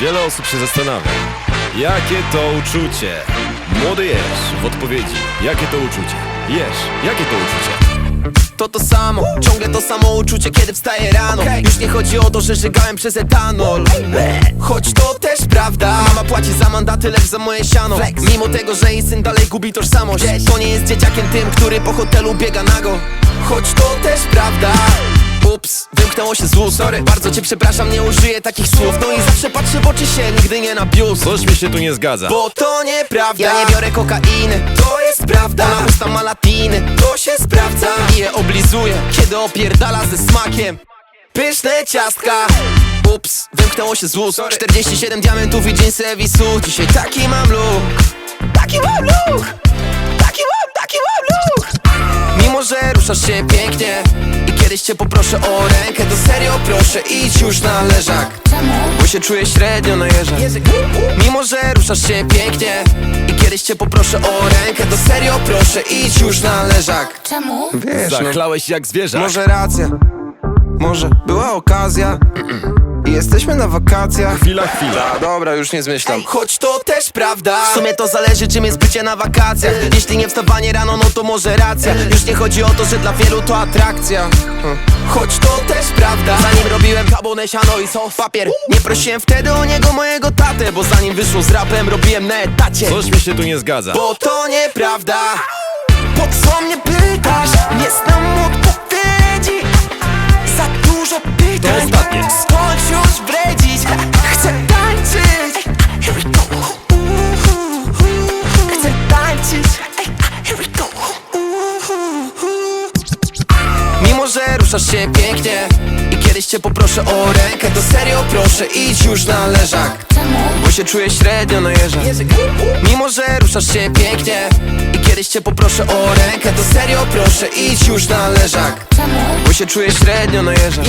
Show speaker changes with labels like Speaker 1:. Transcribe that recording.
Speaker 1: Wiele osób się zastanawia, jakie to uczucie? Młody jesz w odpowiedzi, jakie to uczucie? Jesz, jakie to uczucie?
Speaker 2: To to samo, ciągle to samo uczucie, kiedy wstaję rano. Już nie chodzi o to, że żygałem przez etanol. Choć to też prawda Mama płaci za mandaty, lecz za moje siano. Mimo tego, że jej syn dalej gubi tożsamość. To nie jest dzieciakiem tym, który po hotelu biega nago. Choć to też prawda wymknęło się z ust Sorry, bardzo cię przepraszam, nie użyję takich słów. No i zawsze patrzę w oczy się, nigdy nie na bius
Speaker 1: Coś mi się tu nie zgadza.
Speaker 2: bo to nieprawda. Ja nie biorę kokainy, to jest prawda. Ona usta ma latiny, to się sprawdza. I je oblizuję, kiedy opierdala ze smakiem. Pyszne ciastka. Ups, wymknęło się z ust 47 diamentów i jeansy Evisu. Dzisiaj taki mam look. Taki mam look. Taki mam, taki mam look. Mimo, że ruszasz się pięknie Cię poproszę o rękę To serio proszę, idź już na leżak. Bo się czuję średnio na jeża Mimo, że ruszasz się pięknie. I kiedyś cię poproszę o rękę To serio proszę, idź już na leżak.
Speaker 3: Czemu?
Speaker 2: Wiesz, no,
Speaker 1: Zachlałeś jak zwierzak.
Speaker 2: może racja Może była okazja I jesteśmy na wakacjach.
Speaker 1: Chwila, chwila.
Speaker 2: a, dobra, już nie zmyślam. Choć to też prawda. W sumie to zależy czym jest bycie na wakacjach. Jeśli nie wstawanie rano, no to może racja. Już nie chodzi o to, że dla wielu to atrakcja. Hmm. Choć to też prawda. Zanim robiłem kabonę, siano i sos papier Nie prosiłem wtedy o niego mojego tatę Bo zanim wyszło z rapem, robiłem na etacie.
Speaker 1: Coś mi się tu nie zgadza.
Speaker 2: Bo to nieprawda. Po co mnie ruszasz się pięknie I kiedyś cię poproszę o rękę To serio proszę, idź już na leżak bo się czuję średnio na jeża Mimo, że ruszasz się pięknie I kiedyś cię poproszę o rękę To serio proszę, idź już na leżak? Bo się czuję średnio na jeża.